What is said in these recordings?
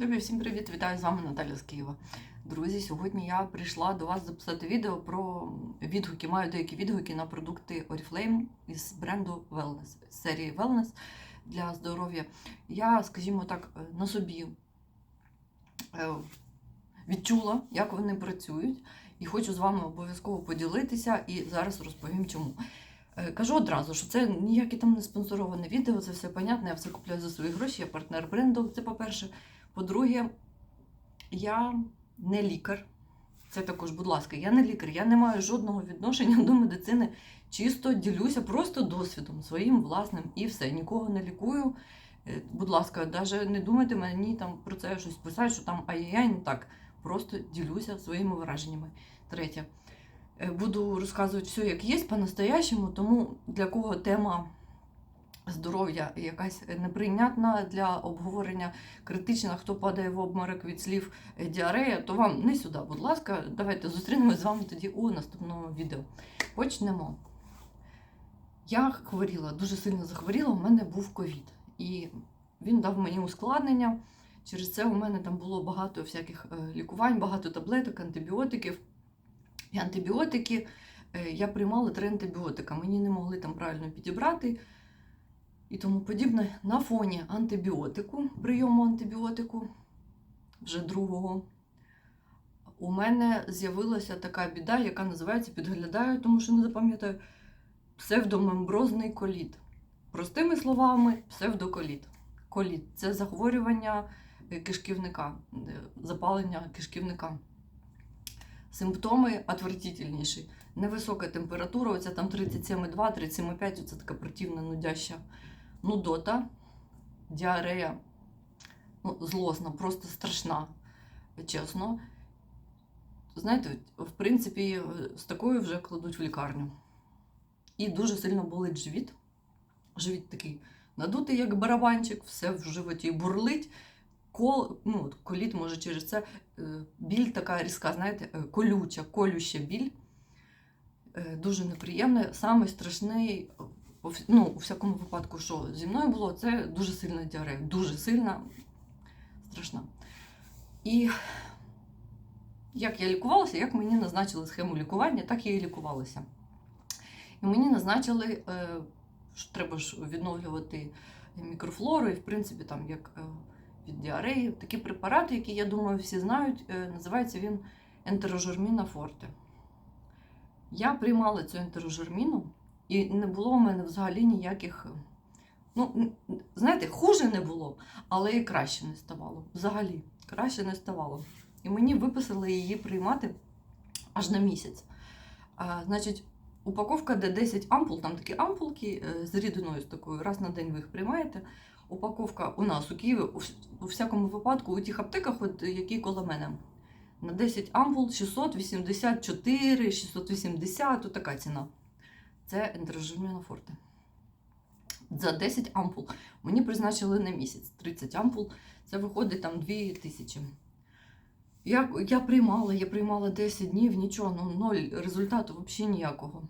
Любі, всім привіт! Вітаю з вами Наталя з Києва. Друзі, сьогодні я прийшла до вас записати відео про відгуки. Маю деякі відгуки на продукти Oriflame із бренду Wellness, з серії Wellness для здоров'я. Я, скажімо так, на собі е, відчула, як вони працюють, і хочу з вами обов'язково поділитися і зараз розповім чому. Е, Кажу одразу, що це ніяке там не спонсороване відео, це все понятно, я все купляю за свої гроші, я партнер бренду, це по-перше. По-друге, я не лікар. Це також, будь ласка, я не лікар, я не маю жодного відношення до медицини. Чисто ділюся просто досвідом своїм власним і все. Нікого не лікую. Е, Будь ласка, навіть не думайте мені там про це щось писати, що там ай-яй, не так. Просто ділюся своїми враженнями. Третє. Е, Буду розказувати все, як є, по-настоящему, тому для кого тема здоров'я якась неприйнятна для обговорення критична, хто падає в обморок від слів е, діарея, то вам не сюди, будь ласка, давайте зустрінемось з вами тоді у наступному відео. Почнемо. Я хворіла, дуже сильно захворіла, у мене був ковід. І він дав мені ускладнення. Через це у мене там було багато всяких е, лікувань, багато таблеток, антибіотиків. І антибіотики е, я приймала три антибіотика. Мені не могли там правильно підібрати і тому подібне. На фоні антибіотику, прийому антибіотику, вже другого, у мене з'явилася така біда, яка називається підглядаю, тому що не запам'ятаю псевдомемброзний коліт. Простими словами, псевдоколіт. Коліт це захворювання кишківника, запалення кишківника. Симптоми отвратительніші. Невисока температура, оця там 37,2, 37,5, оце така противна нудяща нудота, діарея, ну, злосна, просто страшна, чесно. Знаєте, в принципі, з такою вже кладуть в лікарню. І дуже сильно болить живіт. Живіт такий надутий, як барабанчик, все в животі бурлить. Кол, ну, коліт може через це е, біль така різка, знаєте, е, колюча, колюща біль. Е, Дуже неприємна. Самий страшний, ну, у всякому випадку, що зі мною було, це дуже сильна діарея. Дуже сильна, страшна. І як я лікувалася, як мені назначили схему лікування, так я і лікувалася. І мені назначили, е, що треба ж відновлювати мікрофлору, і в принципі, там як е, від діареї, такі препарати, які, я думаю, всі знають, е, називається він ентерожерміна форте. Я приймала цю ентерожерміну, і не було у мене взагалі ніяких. Ну, знаєте, хуже не було, але і краще не ставало. Взагалі, краще не ставало. І мені виписали її приймати аж на місяць. А, значить, упаковка, де 10 ампул, там такі ампулки е, з рідиною з такою, раз на день ви їх приймаєте. Упаковка у нас у Києві, у, всякому випадку, у тих аптеках, от, які коло мене. На 10 ампул 684, 680, така ціна. Це ентерожерміна форте. За 10 ампул мені призначили на місяць 30 ампул, це виходить там 2 тисячі. Я, я приймала, я приймала 10 днів, нічого, ну ноль результату взагалі ніякого.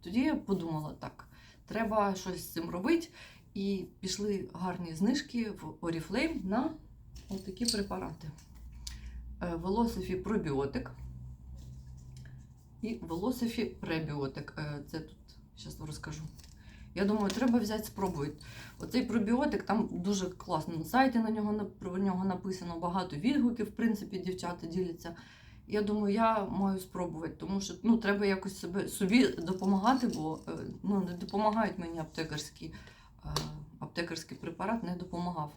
Тоді я подумала, так, треба щось з цим робити. І пішли гарні знижки в Oriflame на ось такі препарати. Велосифі пробіотик і Велосифі пребіотик. Це тут зараз розкажу. Я думаю, треба взяти спробувати. Оцей пробіотик, там дуже класно на сайті на нього, про нього написано багато відгуків, в принципі, дівчата діляться. Я думаю, я маю спробувати, тому що ну, треба якось себе, собі допомагати, бо е, ну, не допомагають мені аптекарські, е, аптекарський препарат не допомагав.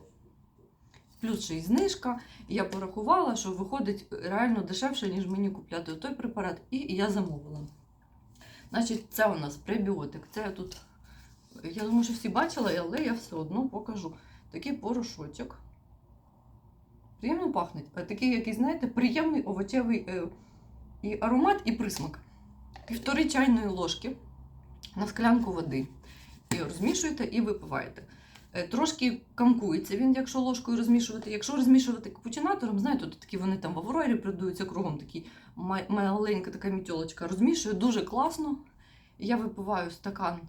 Плюс ще й знижка, я порахувала, що виходить реально дешевше, ніж мені купляти той препарат, і я замовила. Значить, це у нас пребіотик. Це тут, я думаю, що всі бачили, але я все одно покажу. Такий порошочок. Приємно пахне. Такий, який, знаєте, приємний овочевий е, і аромат, і присмак. Півтори чайної ложки на склянку води. І розмішуєте і випиваєте. Е, Трошки камкується він, якщо ложкою розмішувати. Якщо розмішувати капучинатором, знаєте, то такі вони там в аврорі продаються кругом, такі маленька така мітьолочка. Розмішую дуже класно. Я випиваю стакан,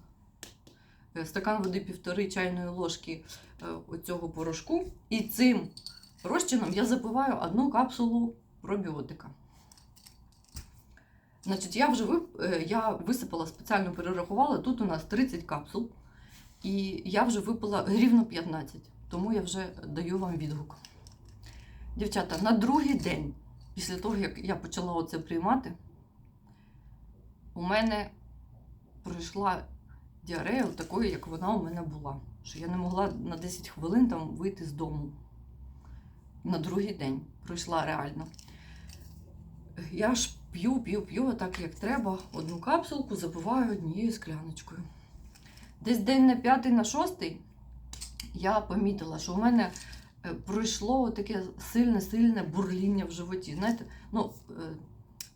е, стакан води півтори чайної ложки е, оцього порошку. І цим розчином я запиваю одну капсулу пробіотика. Значить, я вже вип... я висипала, спеціально перерахувала. Тут у нас 30 капсул, і я вже випила рівно 15, тому я вже даю вам відгук. Дівчата, на другий день, після того, як я почала оце приймати, у мене пройшла діарея такою, як вона у мене була. Що я не могла на 10 хвилин там вийти з дому. На другий день пройшла реально. Я ж п'ю, п'ю, п'ю, так як треба. Одну капсулку запиваю однією скляночкою. Десь день на п'ятий, на шостий я помітила, що у мене е, пройшло таке сильне-сильне бурління в животі. Знаєте, ну, е,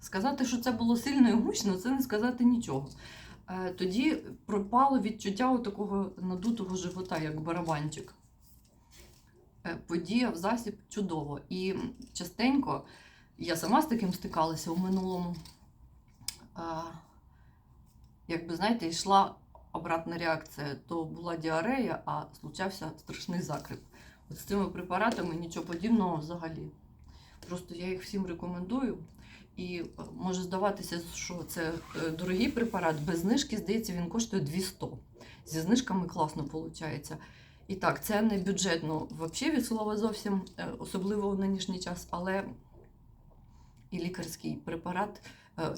сказати, що це було сильно і гучно, це не сказати нічого. Е, Тоді пропало відчуття такого надутого живота, як барабанчик. Е, Подіяв засіб чудово. І частенько я сама з таким стикалася у минулому. Якби, знаєте, йшла обратна реакція, то була діарея, а случався страшний закрип. От з цими препаратами нічого подібного взагалі. Просто я їх всім рекомендую. І е, може здаватися, що це е, дорогий препарат, без знижки, здається, він коштує 200. Зі знижками класно виходить. І так, це не бюджетно взагалі від слова зовсім, е, особливо в нинішній час, але і лікарський препарат,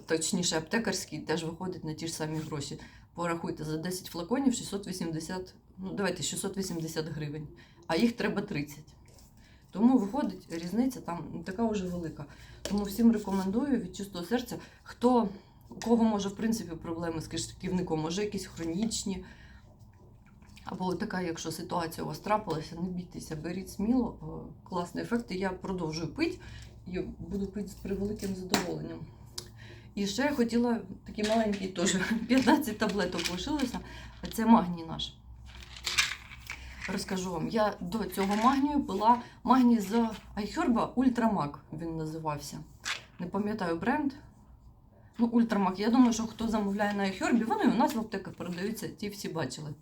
точніше аптекарський, теж виходить на ті ж самі гроші. Порахуйте, за 10 флаконів 680, ну давайте 680 гривень, а їх треба 30. Тому виходить, різниця там не така вже велика. Тому всім рекомендую від чистого серця, хто у кого може в принципі проблеми з кишківником, може якісь хронічні. Або така, якщо ситуація у вас трапилася, не бійтеся, беріть сміло, е, класний ефект. Я продовжую пити і буду пити з превеликим задоволенням. І ще я хотіла такий маленький теж 15 таблеток лишилося, це магній наш. Розкажу вам, я до цього магнію пила магній з Айхерба Ультрамак, він називався. Не пам'ятаю бренд. Ну, Ультрамак. Я думаю, що хто замовляє на Айхербі, вони у нас в аптеках продаються, ті всі бачили.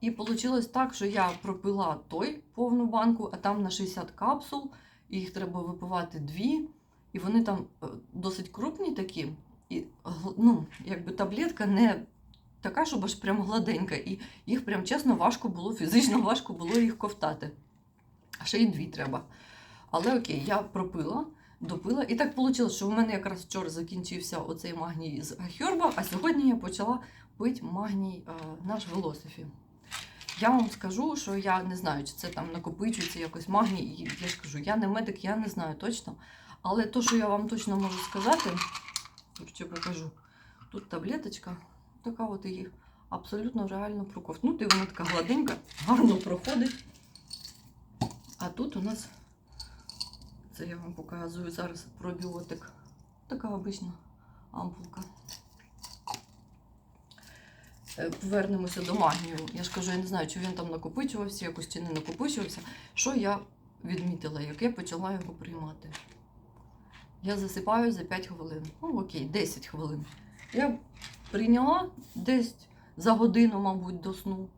І вийшло так, що я пропила той повну банку, а там на 60 капсул, їх треба випивати дві. І вони там е, досить крупні такі. І ну, якби таблетка не така, щоб аж прям гладенька. І їх прям чесно важко було, фізично важко було їх ковтати. А ще й дві треба. Але окей, я пропила, допила. І так вийшло, що в мене якраз вчора закінчився оцей магній з Ахьорба, а сьогодні я почала пити магній е, наш Велосифі. Я вам скажу, що я не знаю, чи це там накопичується якось магній. Я ж кажу, я не медик, я не знаю точно. Але то, що я вам точно можу сказати, ще покажу. Тут таблеточка, така от її абсолютно реально проковтнути. Вона така гладенька, гарно проходить. А тут у нас, це я вам показую зараз пробіотик. Така обична ампулка. Е, Повернемося до магнію. Я ж кажу, я не знаю, чи він там накопичувався, якось чи не накопичувався. Що я відмітила, як я почала його приймати? Я засипаю за 5 хвилин. Ну, окей, 10 хвилин. Я прийняла десь за годину, мабуть, до сну.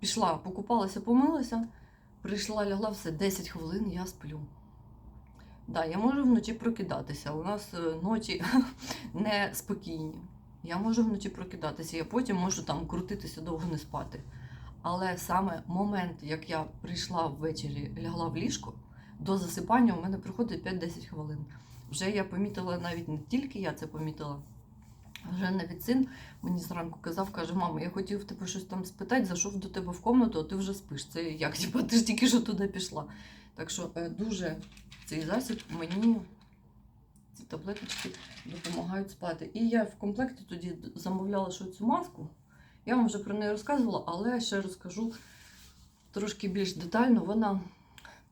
Пішла, покупалася, помилася, прийшла, лягла все 10 хвилин, я сплю. Да, я можу вночі прокидатися. У нас е, ночі не спокійні. Я можу вночі прокидатися, я потім можу там крутитися, довго не спати. Але саме момент, як я прийшла ввечері, лягла в ліжко, до засипання у мене приходить 5-10 хвилин. Вже я помітила, навіть не тільки я це помітила. Вже навіть син мені зранку казав, каже, мама, я хотів тебе щось там спитати, зайшов до тебе в комнату, а ти вже спиш. Це як? Типа, ти ж тільки що туди пішла. Так що е, дуже цей засіб мені ці таблеточки допомагають спати. І я в комплекті тоді замовляла що цю маску. Я вам вже про неї розказувала, але ще розкажу трошки більш детально. Вона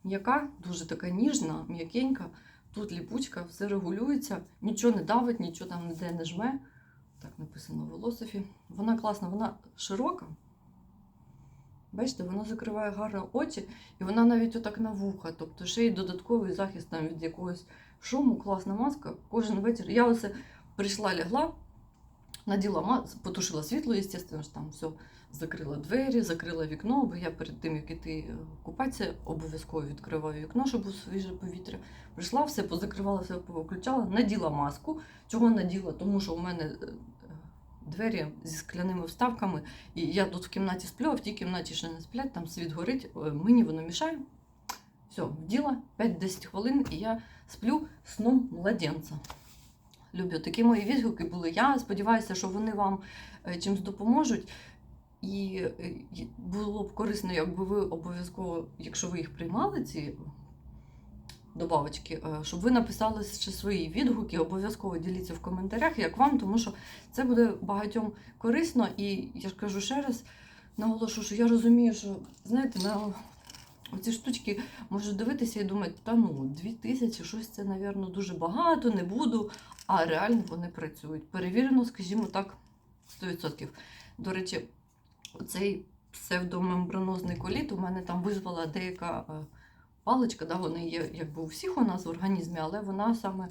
м'яка, дуже така ніжна, м'якенька. Тут ліпучка, все регулюється, нічого не давить, нічого там ніде не жме. Так написано в Волософі. Вона класна, вона широка. Бачите, вона закриває гарно очі, і вона навіть отак на вуха. Тобто ще й додатковий захист там від якогось шуму, класна маска. Кожен вечір. Я оце прийшла, лягла, наділа маску, потушила світло, звісно ж там все закрила двері, закрила вікно, бо я перед тим, як іти е, купатися, обов'язково відкриваю вікно, щоб було свіже повітря. Прийшла, все позакривала, все повиключала, наділа маску. Чого наділа? Тому що у мене е, двері зі скляними вставками, і я тут в кімнаті сплю, а в тій кімнаті ще не сплять, там світ горить, е, мені воно мішає. Все, вділа 5-10 хвилин, і я сплю сном младенця. Люблю, такі мої відгуки були. Я сподіваюся, що вони вам е, чимось допоможуть. І е, було б корисно, якби ви обов'язково, якщо ви їх приймали, ці добавочки, е, щоб ви написали ще свої відгуки, обов'язково діліться в коментарях, як вам, тому що це буде багатьом корисно. І я ж кажу ще раз, наголошу, що я розумію, що знаєте, на оці штучки можу дивитися і думати, та ну, дві тисячі, щось це, напевно, дуже багато, не буду. А реально вони працюють. Перевірено, скажімо так, 100%. До речі, цей псевдомембранозний коліт у мене там визвала деяка е, паличка, да, вони є якби у всіх у нас в організмі, але вона саме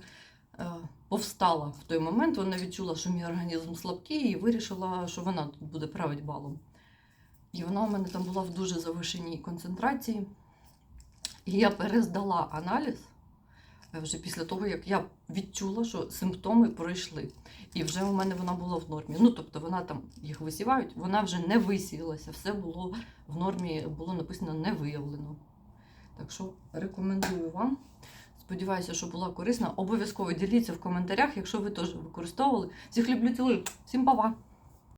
е, повстала в той момент. Вона відчула, що мій організм слабкий, і вирішила, що вона тут буде править балом. І вона у мене там була в дуже завишеній концентрації. І я перездала аналіз е, вже після того, як я відчула, що симптоми пройшли. І вже у мене вона була в нормі. Ну, тобто вона там їх висівають, вона вже не висіялася, все було в нормі, було написано не виявлено. Так що рекомендую вам. Сподіваюся, що була корисна. Обов'язково діліться в коментарях, якщо ви теж використовували. Всіх люблю цілую. Всім па-па!